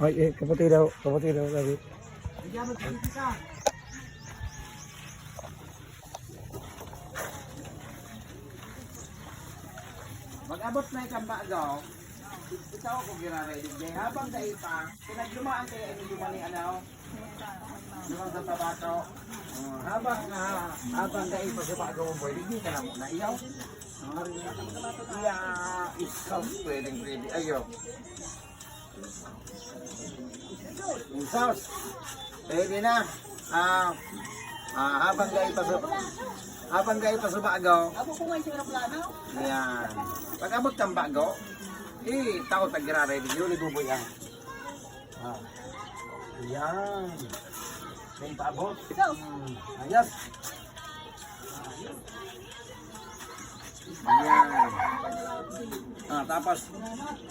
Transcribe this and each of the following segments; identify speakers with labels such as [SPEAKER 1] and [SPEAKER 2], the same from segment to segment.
[SPEAKER 1] Ay, eh, kapatid daw, kapatid daw sabi.
[SPEAKER 2] Mag-abot na ikang bago, ikaw ako gira-ready day. Habang dahil pa, pinaglumaan kayo ang lumani ano, lumang sa tabato. Uh, habang na, habang dahil pa sa bago mo hindi ka na muna iyaw. Iya, isaw pwedeng pwede. Ayaw. Isaw. Pwede na. Ah, ah, habang dahil pa sa habang dahil pa sa bago,
[SPEAKER 3] Abo ko ngayon sa plano.
[SPEAKER 2] Ayan. Pag abot kang bago, eh, tao tagira-ready yun, ibuboy ang. Ah. Ayan. May paabot. Hmm. Ayos. Ayan. Ah, tapos,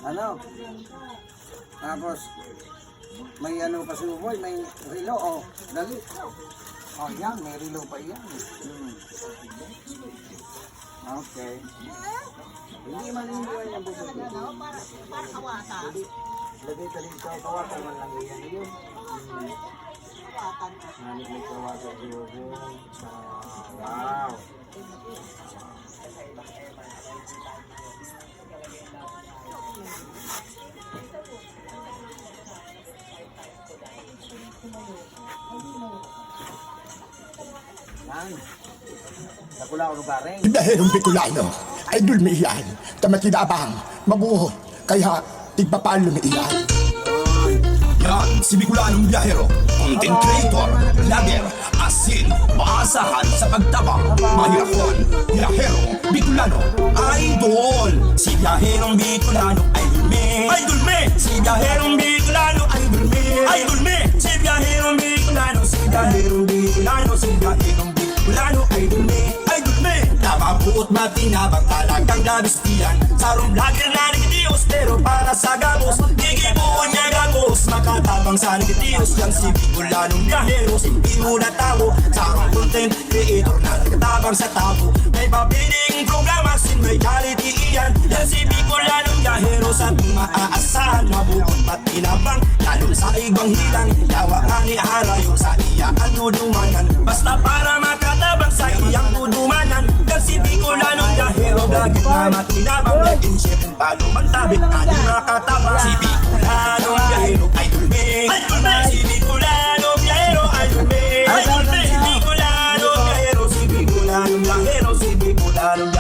[SPEAKER 2] ano? Tapos, may ano pa si Uboy, may relo, oh, dali. Oh, yan, may relo pa yan. Hmm. Okay. Hindi man hindi yan yung bubog.
[SPEAKER 3] Para, para kawata.
[SPEAKER 2] Lagay rin sa kawatan man lang yan yun.
[SPEAKER 3] Kawatan.
[SPEAKER 2] Nani may bubog. Wow. Yan. Nakula ko garing.
[SPEAKER 4] Dahil Bicolano, idol mi iyan, tamatinabang, mabuho, kaya tigpapalo mi iyan. Yan, si Bicolanong biyahero, content creator, vlogger, asin, maasahan sa pagtabang, mahirapon, biyahero, Bicolano, idol. Si biyaherong Bicolano, idol me, idol me. Si biyaherong Bicolano, idol me, idol me. Si biyaherong Bicolano, si biyaherong Bicolano, si biyaherong Bicolano, idol me, idol me. Nababuot matinabang talagang gabistiyan Sarong vlogger na nagitios pero para sa gabos Gigibuon niya gagos Makatabang sa nagitios Yang si Bicolanong biyaheros Hindi mo na tao Sarong content creator na nagtabang sa tabo. May papiling programa sin may quality iyan. Yan si Bicolanong biyaheros At maaasahan Mabuot matinabang Lalo sa ibang hilang. Yawa nga ni Harayo Sa iya ang dudumanan Basta para makatabang paano magtabi Ating makatama Si Bicolano, biyahero ay dumi. Si Bicolano, biyahero ay dumi. Si Bicolano, biyahero Si Bicolano, biyahero Si Bicolano, biyahero.